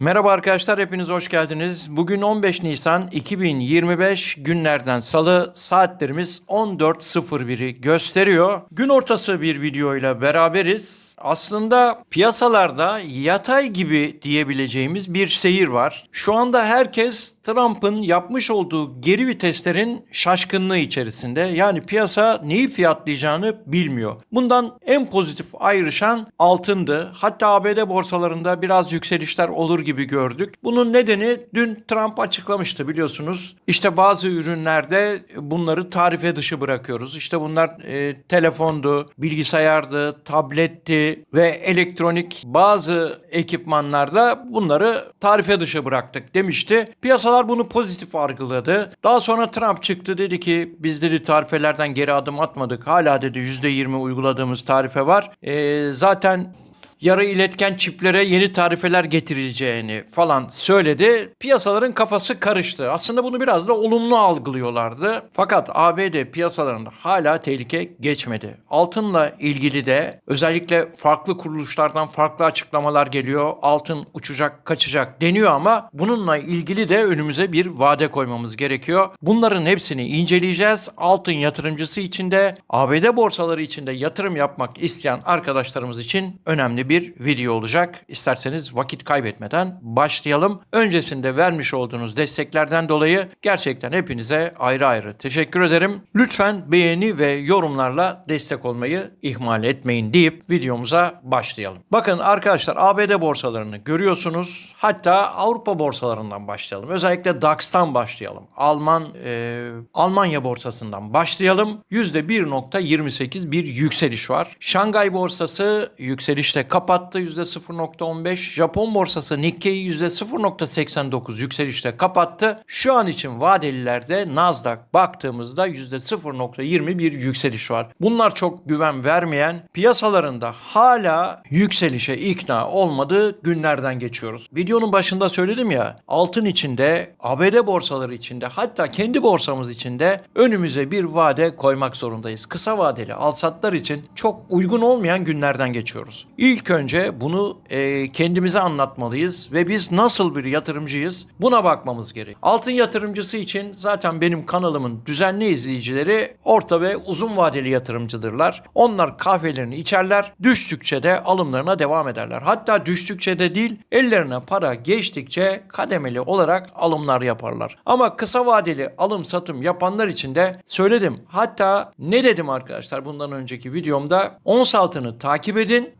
Merhaba arkadaşlar hepiniz hoş geldiniz. Bugün 15 Nisan 2025 günlerden salı saatlerimiz 14.01'i gösteriyor. Gün ortası bir videoyla beraberiz. Aslında piyasalarda yatay gibi diyebileceğimiz bir seyir var. Şu anda herkes Trump'ın yapmış olduğu geri viteslerin şaşkınlığı içerisinde. Yani piyasa neyi fiyatlayacağını bilmiyor. Bundan en pozitif ayrışan altındı. Hatta ABD borsalarında biraz yükselişler olur gibi gördük. Bunun nedeni dün Trump açıklamıştı biliyorsunuz. İşte bazı ürünlerde bunları tarife dışı bırakıyoruz. İşte bunlar e, telefondu, bilgisayardı, tabletti ve elektronik bazı ekipmanlarda bunları tarife dışı bıraktık demişti. Piyasalar bunu pozitif algıladı. Daha sonra Trump çıktı dedi ki biz dedi tarifelerden geri adım atmadık. Hala dedi %20 uyguladığımız tarife var. E, zaten yarı iletken çiplere yeni tarifeler getirileceğini falan söyledi. Piyasaların kafası karıştı. Aslında bunu biraz da olumlu algılıyorlardı. Fakat ABD piyasalarında hala tehlike geçmedi. Altınla ilgili de özellikle farklı kuruluşlardan farklı açıklamalar geliyor. Altın uçacak, kaçacak deniyor ama bununla ilgili de önümüze bir vade koymamız gerekiyor. Bunların hepsini inceleyeceğiz. Altın yatırımcısı için de ABD borsaları için de yatırım yapmak isteyen arkadaşlarımız için önemli bir video olacak. İsterseniz vakit kaybetmeden başlayalım. Öncesinde vermiş olduğunuz desteklerden dolayı gerçekten hepinize ayrı ayrı teşekkür ederim. Lütfen beğeni ve yorumlarla destek olmayı ihmal etmeyin deyip videomuza başlayalım. Bakın arkadaşlar ABD borsalarını görüyorsunuz. Hatta Avrupa borsalarından başlayalım. Özellikle DAX'tan başlayalım. Alman e, Almanya borsasından başlayalım. %1.28 bir yükseliş var. Şangay borsası yükselişte kapattı %0.15. Japon borsası Nikkei %0.89 yükselişte kapattı. Şu an için vadelilerde Nasdaq baktığımızda %0.20 bir yükseliş var. Bunlar çok güven vermeyen piyasalarında hala yükselişe ikna olmadığı günlerden geçiyoruz. Videonun başında söyledim ya altın içinde ABD borsaları içinde hatta kendi borsamız içinde önümüze bir vade koymak zorundayız. Kısa vadeli alsatlar için çok uygun olmayan günlerden geçiyoruz. İlk önce bunu e, kendimize anlatmalıyız ve biz nasıl bir yatırımcıyız buna bakmamız gerek. Altın yatırımcısı için zaten benim kanalımın düzenli izleyicileri orta ve uzun vadeli yatırımcıdırlar. Onlar kahvelerini içerler, düştükçe de alımlarına devam ederler. Hatta düştükçe de değil, ellerine para geçtikçe kademeli olarak alımlar yaparlar. Ama kısa vadeli alım satım yapanlar için de söyledim. Hatta ne dedim arkadaşlar bundan önceki videomda? Ons altını takip edin.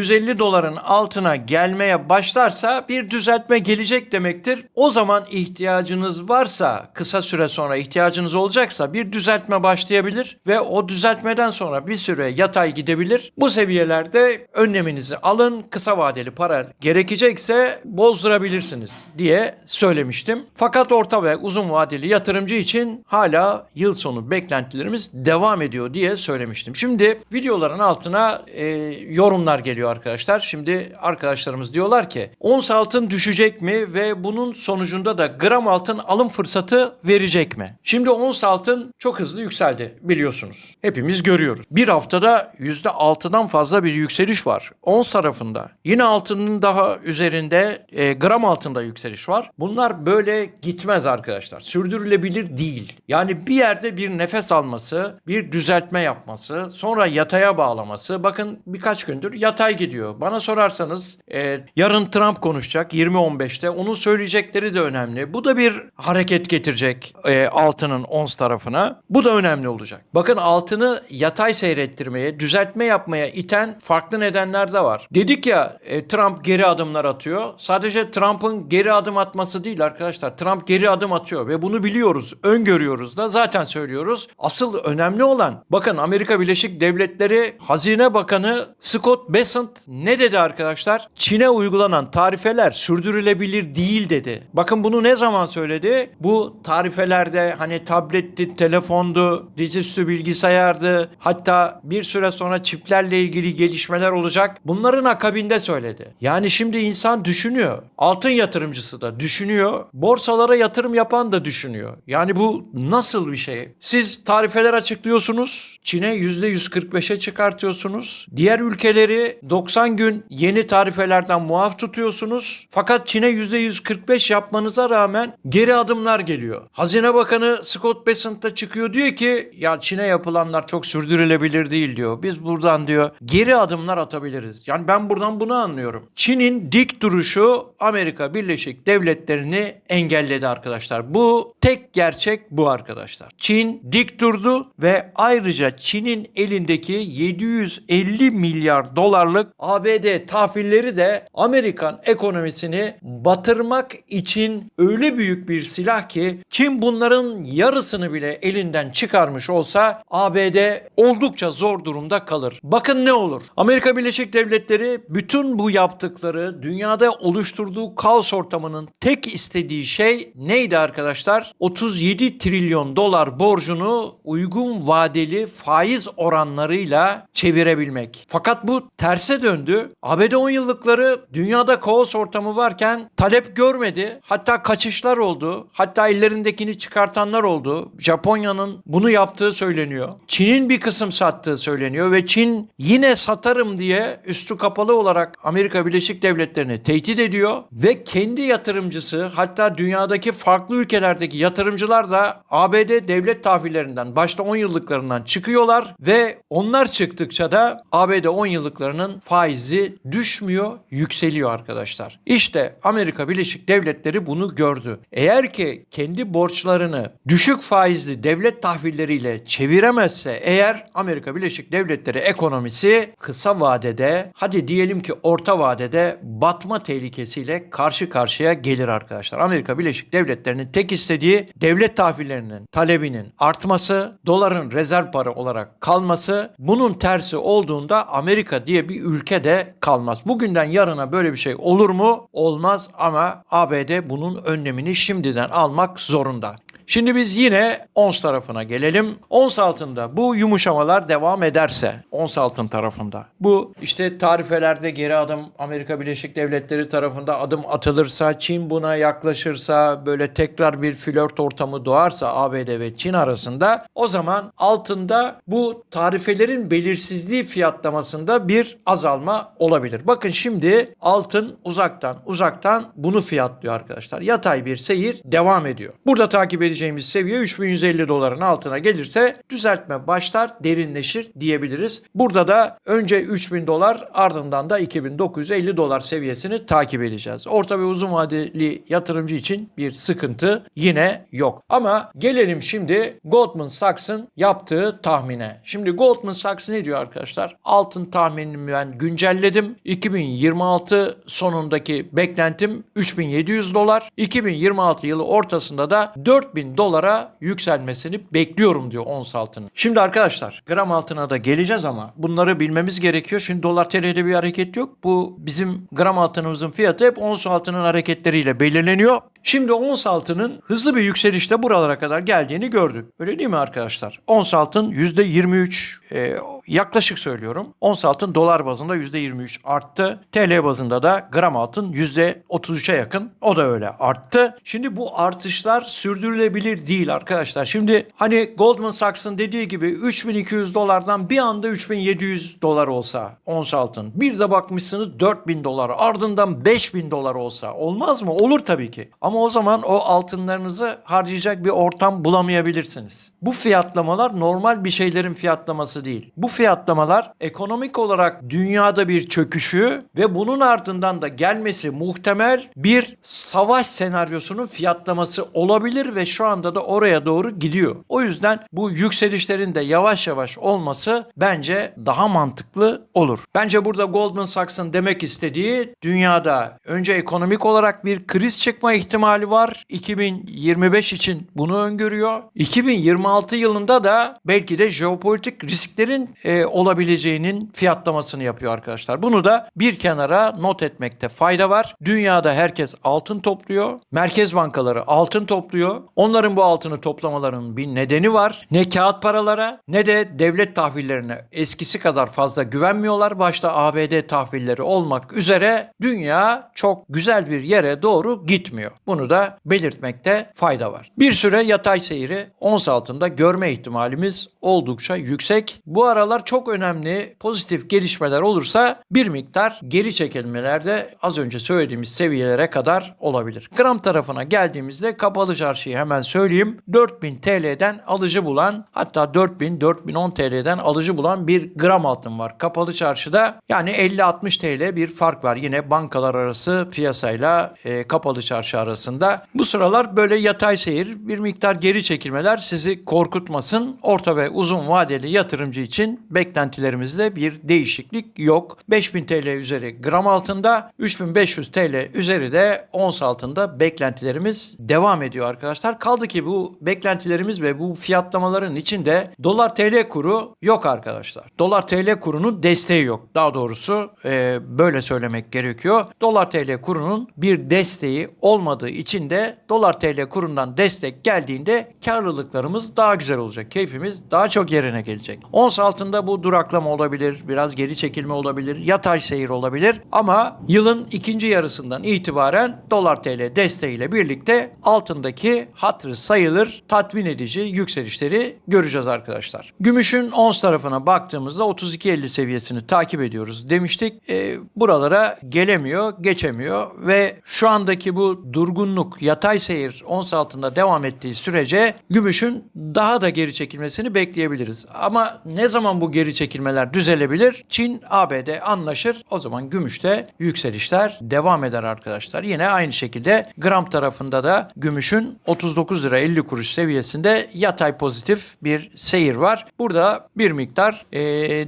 3150 doların altına gelmeye başlarsa bir düzeltme gelecek demektir. O zaman ihtiyacınız varsa kısa süre sonra ihtiyacınız olacaksa bir düzeltme başlayabilir ve o düzeltmeden sonra bir süre yatay gidebilir. Bu seviyelerde önleminizi alın. Kısa vadeli para gerekecekse bozdurabilirsiniz diye söylemiştim. Fakat orta ve uzun vadeli yatırımcı için hala yıl sonu beklentilerimiz devam ediyor diye söylemiştim. Şimdi videoların altına e, yorumlar geliyor arkadaşlar. Şimdi arkadaşlarımız diyorlar ki ons altın düşecek mi ve bunun sonucunda da gram altın alım fırsatı verecek mi? Şimdi ons altın çok hızlı yükseldi biliyorsunuz. Hepimiz görüyoruz. Bir haftada %6'dan fazla bir yükseliş var. Ons tarafında. Yine altının daha üzerinde e, gram altında yükseliş var. Bunlar böyle gitmez arkadaşlar. Sürdürülebilir değil. Yani bir yerde bir nefes alması, bir düzeltme yapması, sonra yataya bağlaması. Bakın birkaç gündür yatay gidiyor. Bana sorarsanız e, yarın Trump konuşacak 20-15'te. Onun söyleyecekleri de önemli. Bu da bir hareket getirecek e, altının ons tarafına. Bu da önemli olacak. Bakın altını yatay seyrettirmeye, düzeltme yapmaya iten farklı nedenler de var. Dedik ya e, Trump geri adımlar atıyor. Sadece Trump'ın geri adım atması değil arkadaşlar. Trump geri adım atıyor ve bunu biliyoruz, öngörüyoruz da zaten söylüyoruz. Asıl önemli olan bakın Amerika Birleşik Devletleri Hazine Bakanı Scott Bessent ne dedi arkadaşlar? Çin'e uygulanan tarifeler sürdürülebilir değil dedi. Bakın bunu ne zaman söyledi? Bu tarifelerde hani tabletti, telefondu, dizüstü bilgisayardı. Hatta bir süre sonra çiplerle ilgili gelişmeler olacak. Bunların akabinde söyledi. Yani şimdi insan düşünüyor. Altın yatırımcısı da düşünüyor. Borsalara yatırım yapan da düşünüyor. Yani bu nasıl bir şey? Siz tarifeler açıklıyorsunuz. Çin'e %145'e çıkartıyorsunuz. Diğer ülkeleri 90 gün yeni tarifelerden muaf tutuyorsunuz. Fakat Çin'e %145 yapmanıza rağmen geri adımlar geliyor. Hazine Bakanı Scott Bessent da çıkıyor diyor ki ya Çin'e yapılanlar çok sürdürülebilir değil diyor. Biz buradan diyor geri adımlar atabiliriz. Yani ben buradan bunu anlıyorum. Çin'in dik duruşu Amerika Birleşik Devletleri'ni engelledi arkadaşlar. Bu tek gerçek bu arkadaşlar. Çin dik durdu ve ayrıca Çin'in elindeki 750 milyar dolarlık ABD tahvilleri de Amerikan ekonomisini batırmak için öyle büyük bir silah ki Çin bunların yarısını bile elinden çıkarmış olsa ABD oldukça zor durumda kalır. Bakın ne olur. Amerika Birleşik Devletleri bütün bu yaptıkları dünyada oluşturduğu kaos ortamının tek istediği şey neydi arkadaşlar? 37 trilyon dolar borcunu uygun vadeli faiz oranlarıyla çevirebilmek. Fakat bu terse döndü. ABD 10 yıllıkları dünyada kaos ortamı varken talep görmedi. Hatta kaçışlar oldu. Hatta ellerindekini çıkartanlar oldu. Japonya'nın bunu yaptığı söyleniyor. Çin'in bir kısım sattığı söyleniyor ve Çin yine satarım diye üstü kapalı olarak Amerika Birleşik Devletleri'ni tehdit ediyor ve kendi yatırımcısı hatta dünyadaki farklı ülkelerdeki yatırımcılar da ABD devlet tahvillerinden başta 10 yıllıklarından çıkıyorlar ve onlar çıktıkça da ABD 10 yıllıklarının faizi düşmüyor, yükseliyor arkadaşlar. İşte Amerika Birleşik Devletleri bunu gördü. Eğer ki kendi borçlarını düşük faizli devlet tahvilleriyle çeviremezse eğer Amerika Birleşik Devletleri ekonomisi kısa vadede hadi diyelim ki orta vadede batma tehlikesiyle karşı karşıya gelir arkadaşlar. Amerika Birleşik Devletleri'nin tek istediği devlet tahvillerinin talebinin artması, doların rezerv para olarak kalması. Bunun tersi olduğunda Amerika diye bir ülke de kalmaz. Bugünden yarına böyle bir şey olur mu? Olmaz ama ABD bunun önlemini şimdiden almak zorunda. Şimdi biz yine ons tarafına gelelim. Ons altında bu yumuşamalar devam ederse ons altın tarafında bu işte tarifelerde geri adım Amerika Birleşik Devletleri tarafında adım atılırsa Çin buna yaklaşırsa böyle tekrar bir flört ortamı doğarsa ABD ve Çin arasında o zaman altında bu tarifelerin belirsizliği fiyatlamasında bir azalma olabilir. Bakın şimdi altın uzaktan uzaktan bunu fiyatlıyor arkadaşlar. Yatay bir seyir devam ediyor. Burada takip edeceğimiz seviye 3150 doların altına gelirse düzeltme başlar, derinleşir diyebiliriz. Burada da önce 3000 dolar ardından da 2950 dolar seviyesini takip edeceğiz. Orta ve uzun vadeli yatırımcı için bir sıkıntı yine yok. Ama gelelim şimdi Goldman Sachs'ın yaptığı tahmine. Şimdi Goldman Sachs ne diyor arkadaşlar? Altın tahminimi ben güncelledim. 2026 sonundaki beklentim 3700 dolar. 2026 yılı ortasında da 4000 dolara yükselmesini bekliyorum diyor ons altının. Şimdi arkadaşlar gram altına da geleceğiz ama bunları bilmemiz gerekiyor. Şimdi dolar TL'de bir hareket yok. Bu bizim gram altınımızın fiyatı hep ons altının hareketleriyle belirleniyor. Şimdi ons altının hızlı bir yükselişte buralara kadar geldiğini gördük. Öyle değil mi arkadaşlar? Ons altın %23 e, yaklaşık söylüyorum. Ons altın dolar bazında %23 arttı. TL bazında da gram altın %33'e yakın. O da öyle arttı. Şimdi bu artışlar sürdürülebilir değil arkadaşlar. Şimdi hani Goldman Sachs'ın dediği gibi 3200 dolardan bir anda 3700 dolar olsa ons altın. Bir de bakmışsınız 4000 dolar ardından 5000 dolar olsa olmaz mı? Olur tabii ki. Ama o zaman o altınlarınızı harcayacak bir ortam bulamayabilirsiniz. Bu fiyatlamalar normal bir şeylerin fiyatlaması değil. Bu fiyatlamalar ekonomik olarak dünyada bir çöküşü ve bunun ardından da gelmesi muhtemel bir savaş senaryosunun fiyatlaması olabilir ve şu anda da oraya doğru gidiyor. O yüzden bu yükselişlerin de yavaş yavaş olması bence daha mantıklı olur. Bence burada Goldman Sachs'ın demek istediği dünyada önce ekonomik olarak bir kriz çıkma ihtimali var. 2025 için bunu öngörüyor. 2026 yılında da belki de jeopolitik risklerin e, olabileceğinin fiyatlamasını yapıyor arkadaşlar. Bunu da bir kenara not etmekte fayda var. Dünyada herkes altın topluyor. Merkez bankaları altın topluyor. Onların bu altını toplamalarının bir nedeni var. Ne kağıt paralara ne de devlet tahvillerine eskisi kadar fazla güvenmiyorlar. Başta ABD tahvilleri olmak üzere dünya çok güzel bir yere doğru gitmiyor. Bunu da belirtmekte fayda var. Bir süre yatay seyri ons altında görme ihtimalimiz oldukça yüksek. Bu aralar çok önemli pozitif gelişmeler olursa bir miktar geri çekilmelerde az önce söylediğimiz seviyelere kadar olabilir. Gram tarafına geldiğimizde kapalı çarşıyı hemen söyleyeyim. 4000 TL'den alıcı bulan hatta 4000-4010 TL'den alıcı bulan bir gram altın var. Kapalı çarşıda yani 50-60 TL bir fark var. Yine bankalar arası piyasayla e, kapalı çarşı arasında. Bu sıralar böyle yatay seyir bir miktar geri çekilmeler sizi korkutmasın. Orta ve uzun vadeli yatırımcı için beklentilerimizde bir değişiklik yok. 5000 TL üzeri gram altında 3500 TL üzeri de ons altında beklentilerimiz devam ediyor arkadaşlar. Kaldı ki bu beklentilerimiz ve bu fiyatlamaların içinde dolar TL kuru yok arkadaşlar. Dolar TL kurunun desteği yok. Daha doğrusu e, böyle söylemek gerekiyor. Dolar TL kurunun bir desteği olmadığı için de dolar TL kurundan destek geldiğinde karlılıklarımız daha güzel olacak. Keyfimiz daha çok yerine gelecek. Ons altında bu duraklama olabilir, biraz geri çekilme olabilir, yatay seyir olabilir ama yılın ikinci yarısından itibaren dolar TL desteğiyle birlikte altındaki hatırı sayılır tatmin edici yükselişleri göreceğiz arkadaşlar. Gümüşün ons tarafına baktığımızda 32.50 seviyesini takip ediyoruz demiştik. E, buralara gelemiyor, geçemiyor ve şu andaki bu durgunluk, yatay seyir ons altında devam ettiği sürece gümüşün daha da geri çekilmesini bekleyebiliriz. Ama ne zaman bu geri çekilmeler düzelebilir? Çin, ABD anlaşır. O zaman gümüşte yükselişler devam eder arkadaşlar. Yine aynı şekilde gram tarafında da gümüşün 39 lira 50 kuruş seviyesinde yatay pozitif bir seyir var. Burada bir miktar e,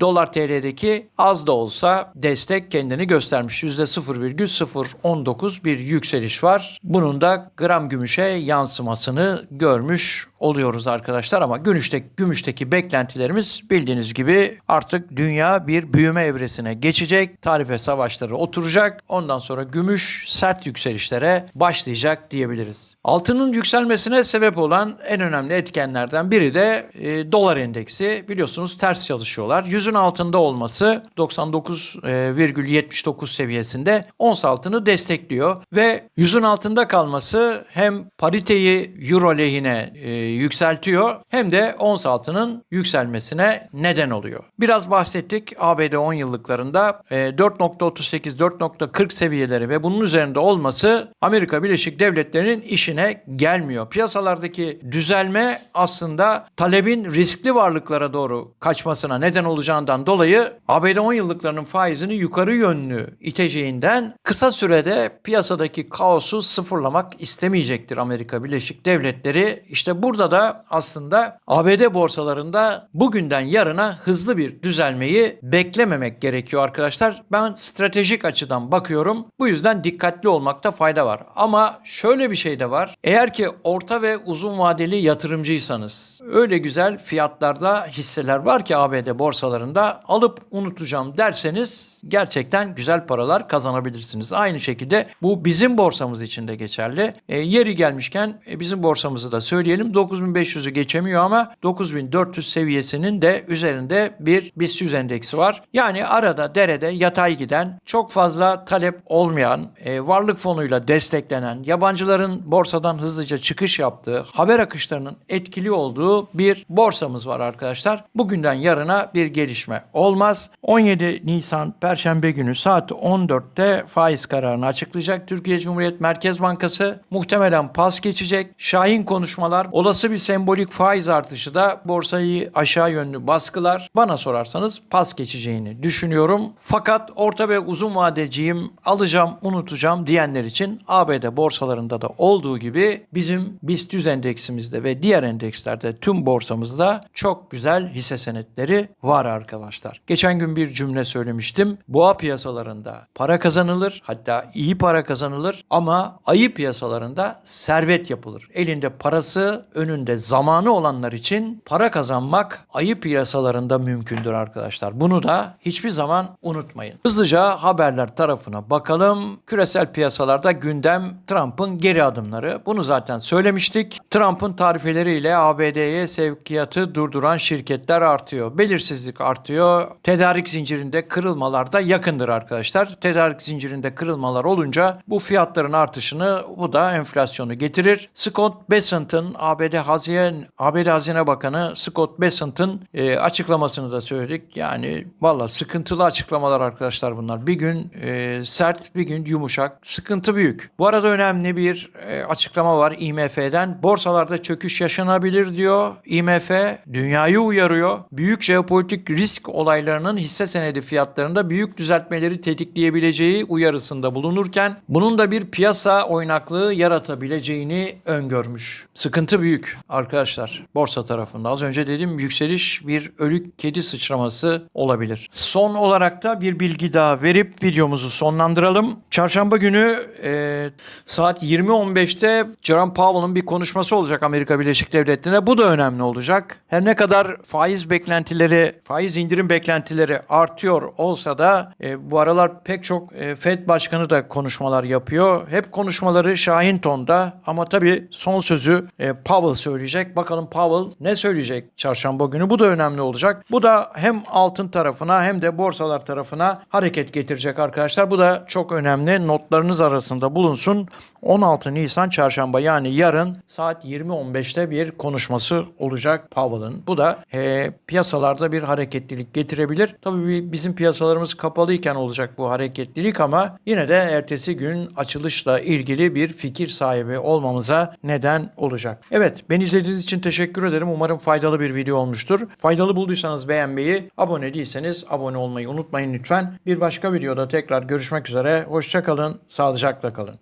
dolar TL'deki az da olsa destek kendini göstermiş. %0,019 bir yükseliş var. Bunun da gram gümüşe yansımasını görmüş oluyoruz arkadaşlar ama gümüşteki, gümüşteki beklentilerimiz bildiğiniz gibi artık dünya bir büyüme evresine geçecek. Tarife savaşları oturacak. Ondan sonra gümüş sert yükselişlere başlayacak diyebiliriz. Altının yükselmesine sebep olan en önemli etkenlerden biri de e, dolar endeksi. Biliyorsunuz ters çalışıyorlar. Yüzün altında olması 99,79 seviyesinde ons altını destekliyor ve yüzün altında kalması hem pariteyi euro lehine e, yükseltiyor hem de ons altının yükselmesine neden oluyor. Biraz bahsettik ABD 10 yıllıklarında e, 4.38-4.40 seviyeleri ve bunun üzerinde olması Amerika Birleşik Devletleri'nin işine gelmiyor. Piyasalardaki düzelme aslında talebin riskli varlıklara doğru kaçmasına neden olacağından dolayı ABD 10 yıllıklarının faizini yukarı yönlü iteceğinden kısa sürede piyasadaki kaosu sıfırlamak istemeyecektir Amerika Birleşik Devletleri. İşte burada da aslında ABD borsalarında bugünden yarına hızlı bir düzelmeyi beklememek gerekiyor arkadaşlar. Ben stratejik açıdan bakıyorum. Bu yüzden dikkatli olmakta fayda var. Ama şöyle bir şey de var. Eğer ki orta ve uzun vadeli yatırımcıysanız öyle güzel fiyatlarda hisseler var ki ABD borsalarında alıp unutacağım derseniz gerçekten güzel paralar kazanabilirsiniz. Aynı şekilde bu bizim borsamız için de geçerli. E, yeri gelmişken e, bizim borsamızı da söyleyelim. 9500'ü geçemiyor ama 9400 seviyesinin de üzerinde bir BIST 100 endeksi var. Yani arada derede yatay giden çok fazla talep olmayan e, varlık fonuyla desteklenen yabancıların borsadan hızlıca çıkış yaptığı haber akışlarının etkili olduğu bir borsamız var arkadaşlar. Bugünden yarına bir gelişme olmaz. 17 Nisan Perşembe günü saat 14'te faiz kararını açıklayacak. Türkiye Cumhuriyet Merkez Bankası muhtemelen pas geçecek. Şahin konuşmalar, olası bir sembolik faiz artışı da borsayı aşağı yönlü baskılar. Bana sorarsanız pas geçeceğini düşünüyorum. Fakat orta ve uzun vadeciyim, alacağım, unutacağım diyenler için ABD borsalarında da olduğu gibi bizim BIST 100 endeksimizde ve diğer endekslerde tüm borsamızda çok güzel hisse senetleri var arkadaşlar. Geçen gün bir cümle söylemiştim. Boğa piyasalarında para kazanılır hatta iyi para kazanılır ama ayı piyasalarında servet yapılır. Elinde parası, önü önünde zamanı olanlar için para kazanmak ayı piyasalarında mümkündür arkadaşlar. Bunu da hiçbir zaman unutmayın. Hızlıca haberler tarafına bakalım. Küresel piyasalarda gündem Trump'ın geri adımları. Bunu zaten söylemiştik. Trump'ın tarifeleriyle ABD'ye sevkiyatı durduran şirketler artıyor. Belirsizlik artıyor. Tedarik zincirinde kırılmalar da yakındır arkadaşlar. Tedarik zincirinde kırılmalar olunca bu fiyatların artışını bu da enflasyonu getirir. Scott Bessent'ın ABD Hazine ABD Hazine Bakanı Scott Bessent'ın e, açıklamasını da söyledik. Yani valla sıkıntılı açıklamalar arkadaşlar bunlar. Bir gün e, sert, bir gün yumuşak. Sıkıntı büyük. Bu arada önemli bir e, açıklama var IMF'den. Borsalarda çöküş yaşanabilir diyor. IMF dünyayı uyarıyor. Büyük jeopolitik risk olaylarının hisse senedi fiyatlarında büyük düzeltmeleri tetikleyebileceği uyarısında bulunurken bunun da bir piyasa oynaklığı yaratabileceğini öngörmüş. Sıkıntı büyük arkadaşlar borsa tarafında. Az önce dedim yükseliş bir ölü kedi sıçraması olabilir. Son olarak da bir bilgi daha verip videomuzu sonlandıralım. Çarşamba günü e, saat 20.15'te Jerome Powell'ın bir konuşması olacak Amerika Birleşik Devletleri'ne. Bu da önemli olacak. Her ne kadar faiz beklentileri, faiz indirim beklentileri artıyor olsa da e, bu aralar pek çok e, Fed başkanı da konuşmalar yapıyor. Hep konuşmaları şahin tonda ama tabii son sözü e, Powell söyleyecek. Bakalım Powell ne söyleyecek çarşamba günü? Bu da önemli olacak. Bu da hem altın tarafına hem de borsalar tarafına hareket getirecek arkadaşlar. Bu da çok önemli. Notlarınız arasında bulunsun. 16 Nisan çarşamba yani yarın saat 20.15'te bir konuşması olacak Powell'ın. Bu da e, piyasalarda bir hareketlilik getirebilir. Tabii bi- bizim piyasalarımız kapalıyken olacak bu hareketlilik ama yine de ertesi gün açılışla ilgili bir fikir sahibi olmamıza neden olacak. Evet beni izlediğiniz için teşekkür ederim. Umarım faydalı bir video olmuştur. Faydalı bulduysanız beğenmeyi, abone değilseniz abone olmayı unutmayın lütfen. Bir başka videoda tekrar görüşmek üzere. Hoşçakalın, sağlıcakla kalın.